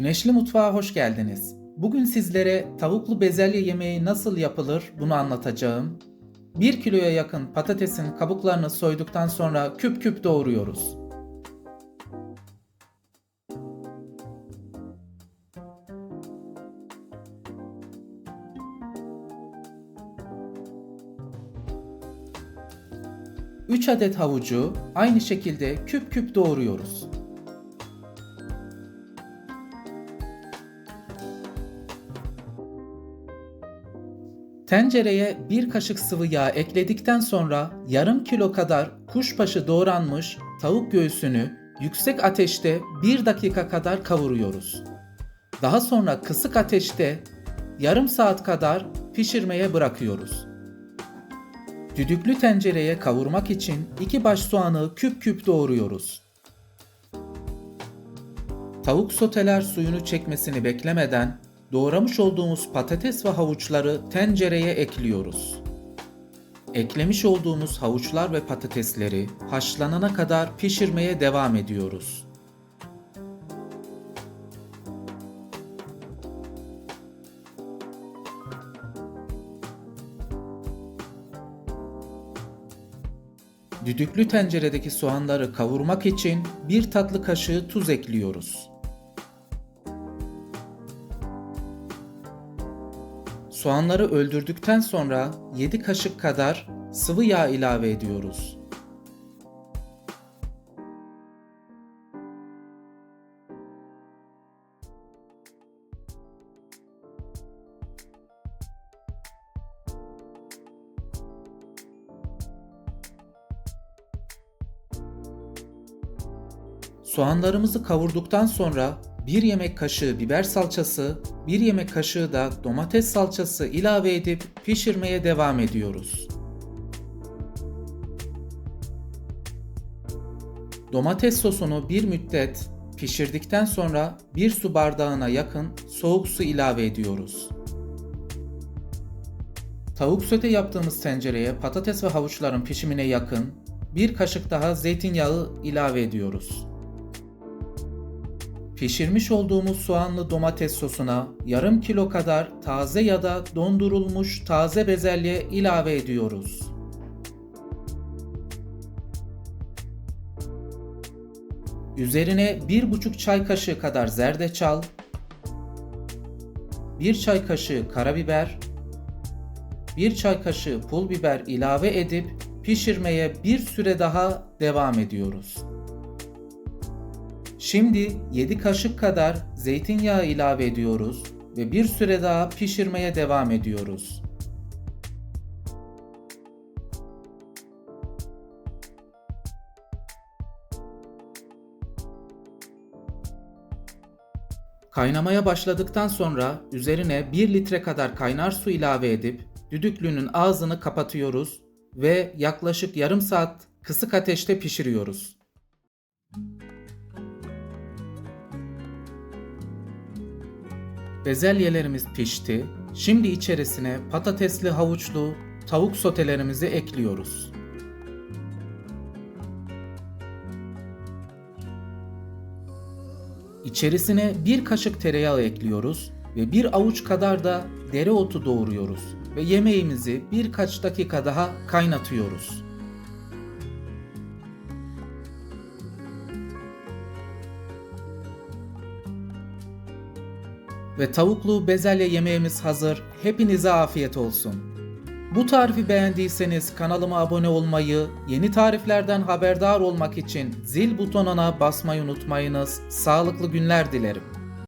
Güneşli Mutfağa hoş geldiniz. Bugün sizlere tavuklu bezelye yemeği nasıl yapılır bunu anlatacağım. 1 kiloya yakın patatesin kabuklarını soyduktan sonra küp küp doğruyoruz. Üç adet havucu aynı şekilde küp küp doğruyoruz. Tencereye bir kaşık sıvı yağ ekledikten sonra yarım kilo kadar kuşbaşı doğranmış tavuk göğsünü yüksek ateşte 1 dakika kadar kavuruyoruz. Daha sonra kısık ateşte yarım saat kadar pişirmeye bırakıyoruz. Düdüklü tencereye kavurmak için iki baş soğanı küp küp doğruyoruz. Tavuk soteler suyunu çekmesini beklemeden doğramış olduğumuz patates ve havuçları tencereye ekliyoruz. Eklemiş olduğumuz havuçlar ve patatesleri haşlanana kadar pişirmeye devam ediyoruz. Düdüklü tenceredeki soğanları kavurmak için bir tatlı kaşığı tuz ekliyoruz. Soğanları öldürdükten sonra 7 kaşık kadar sıvı yağ ilave ediyoruz. Soğanlarımızı kavurduktan sonra 1 yemek kaşığı biber salçası, 1 yemek kaşığı da domates salçası ilave edip pişirmeye devam ediyoruz. Domates sosunu bir müddet pişirdikten sonra 1 su bardağına yakın soğuk su ilave ediyoruz. Tavuk sote yaptığımız tencereye patates ve havuçların pişimine yakın bir kaşık daha zeytinyağı ilave ediyoruz. Pişirmiş olduğumuz soğanlı domates sosuna yarım kilo kadar taze ya da dondurulmuş taze bezelye ilave ediyoruz. Üzerine 1,5 çay kaşığı kadar zerdeçal, 1 çay kaşığı karabiber, 1 çay kaşığı pul biber ilave edip pişirmeye bir süre daha devam ediyoruz. Şimdi 7 kaşık kadar zeytinyağı ilave ediyoruz ve bir süre daha pişirmeye devam ediyoruz. Kaynamaya başladıktan sonra üzerine 1 litre kadar kaynar su ilave edip düdüklünün ağzını kapatıyoruz ve yaklaşık yarım saat kısık ateşte pişiriyoruz. Bezelyelerimiz pişti. Şimdi içerisine patatesli havuçlu tavuk sotelerimizi ekliyoruz. İçerisine bir kaşık tereyağı ekliyoruz ve bir avuç kadar da dereotu doğruyoruz ve yemeğimizi birkaç dakika daha kaynatıyoruz. Ve tavuklu bezelye yemeğimiz hazır. Hepinize afiyet olsun. Bu tarifi beğendiyseniz kanalıma abone olmayı, yeni tariflerden haberdar olmak için zil butonuna basmayı unutmayınız. Sağlıklı günler dilerim.